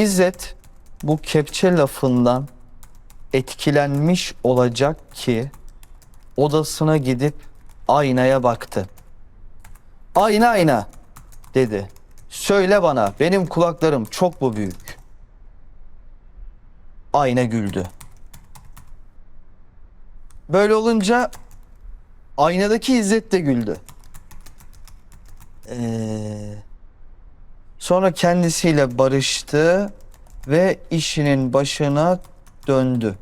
İzzet bu kepçe lafından etkilenmiş olacak ki odasına gidip aynaya baktı. Ayna ayna dedi. Söyle bana benim kulaklarım çok mu büyük? Ayna güldü. Böyle olunca aynadaki İzzet de güldü. Sonra kendisiyle barıştı ve işinin başına döndü.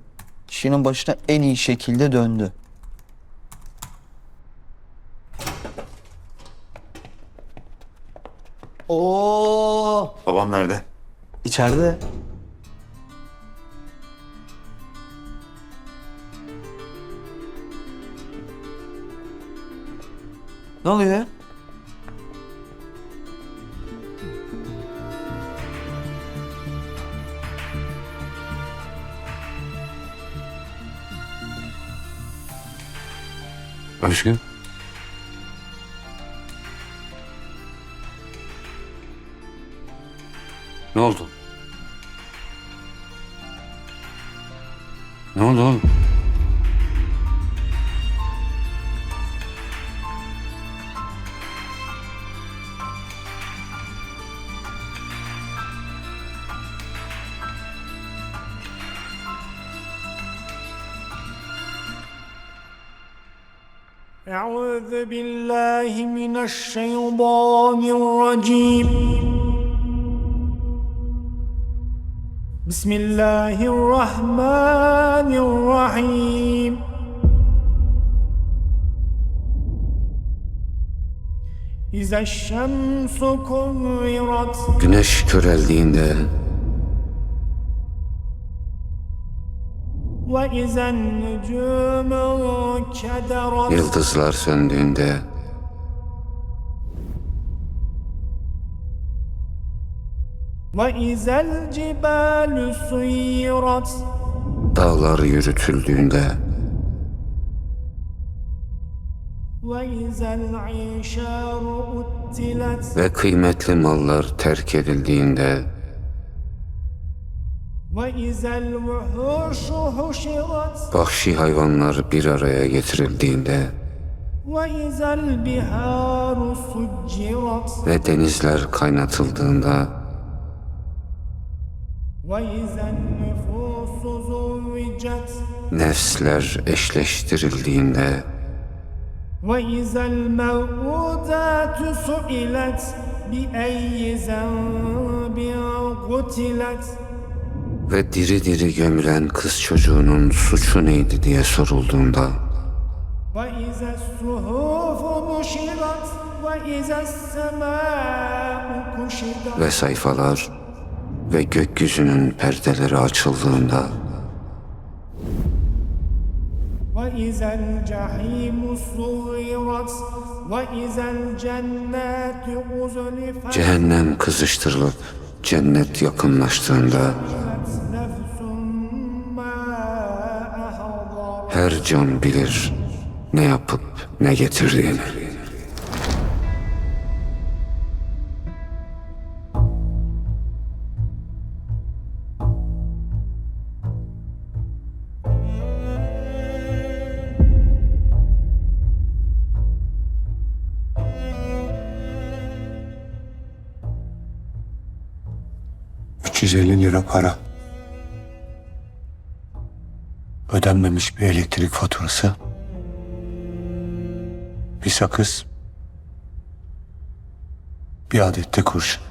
İşinin başına en iyi şekilde döndü. Oo, Babam nerede? içeride. Ne oluyor ya? Özgün. أعوذ بالله من الشيطان الرجيم بسم الله الرحمن الرحيم إذا الشمس كورت Güneş köreldiğinde, Yıldızlar söndüğünde Dağlar yürütüldüğünde ve kıymetli mallar terk edildiğinde vahşi hayvanlar bir araya getirildiğinde وإذا البحار سجرت ve denizler kaynatıldığında, وإذا النفوس زوجت nefsler eşleştirildiğinde, وإذا الموءودات سئلت بأي ذنب قتلت ve diri diri gömülen kız çocuğunun suçu neydi diye sorulduğunda, وإذا الصحف نشرت وإذا السماء كشطت ve sayfalar ve gökyüzünün perdeleri açıldığında, وإذا الجحيم صغرت وإذا الجنات أزلفت cehennem kızıştırılıp cennet yakınlaştığında, her can bilir ne yapıp ne getirdiğini. ...350 lira para. Ödenmemiş bir elektrik faturası. Bir sakız. Bir adet de kurşun.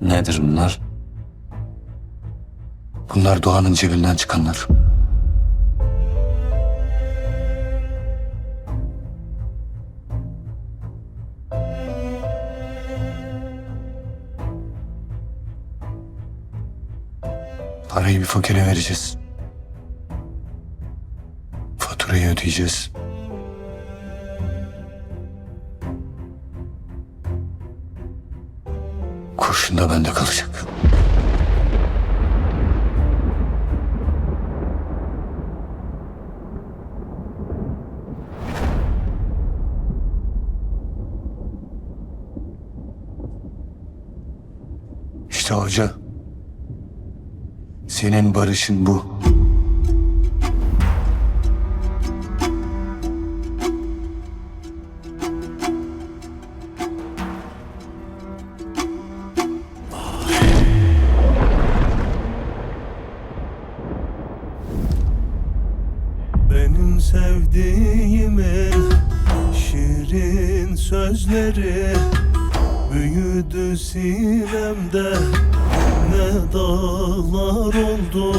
Nedir bunlar? Bunlar doğanın cebinden çıkanlar. Parayı bir fakire vereceğiz. Faturayı ödeyeceğiz. Kurşun da bende kalacak. İşte hoca. Senin barışın bu. Benim sevdiğimin şirin sözleri Büyüdü sinemde ne dağlar oldu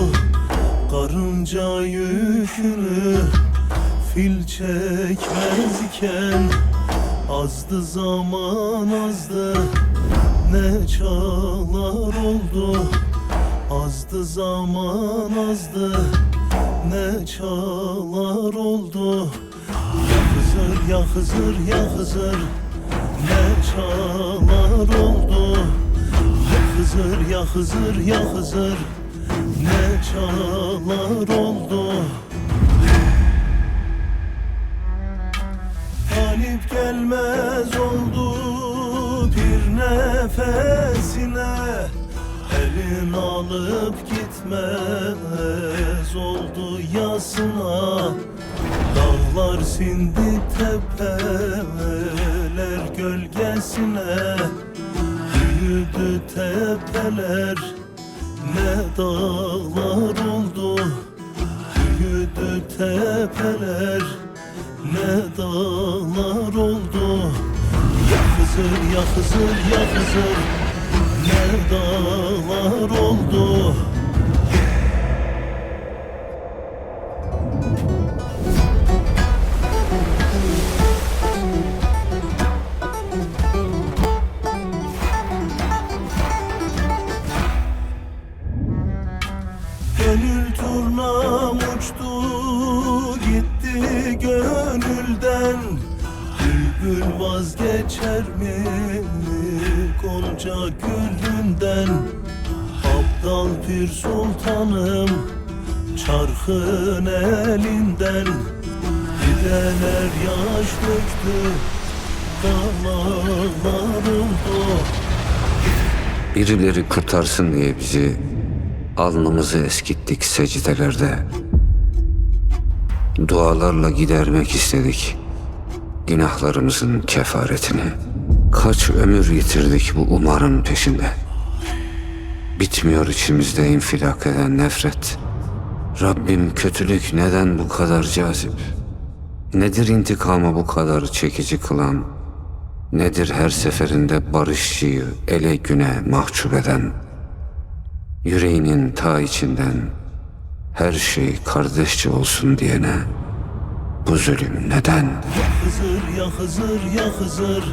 Karınca yükünü fil çekmezken Azdı zaman azdı. Ne çağlar oldu Azdı zaman azdı. Ne çağlar oldu Ya Hızır ya Hızır ya Hızır ne çağlar oldu Hızır ya Hızır ya Hızır ne çağlar oldu? Galip gelmez oldu bir nefesine. Elin alıp gitmez oldu yasına. Dağlar sindi tepeler gölgesine Büyüdü tepeler ne dağlar oldu? Büyüdü tepeler ne dağlar oldu? Ya Hızır ya ne dağlar oldu Bülbül vazgeçer mi? Gonca gülünden Abdal bir sultanım Çarkın elinden Gideler yaş döktü Dağlar oldu Birileri kurtarsın diye bizi alnımızı eskittik secdelerde. Dualarla gidermek istedik günahlarımızın kefaretini. Kaç ömür yitirdik bu umarın peşinde. Bitmiyor içimizde infilak eden nefret. Rabbim kötülük neden bu kadar cazip? Nedir intikamı bu kadar çekici kılan? Nedir her seferinde barışçıyı ele güne mahcup eden? Yüreğinin ta içinden her şey kardeşçe olsun diyene bu zulüm neden? Hızır ya Hızır ya Hızır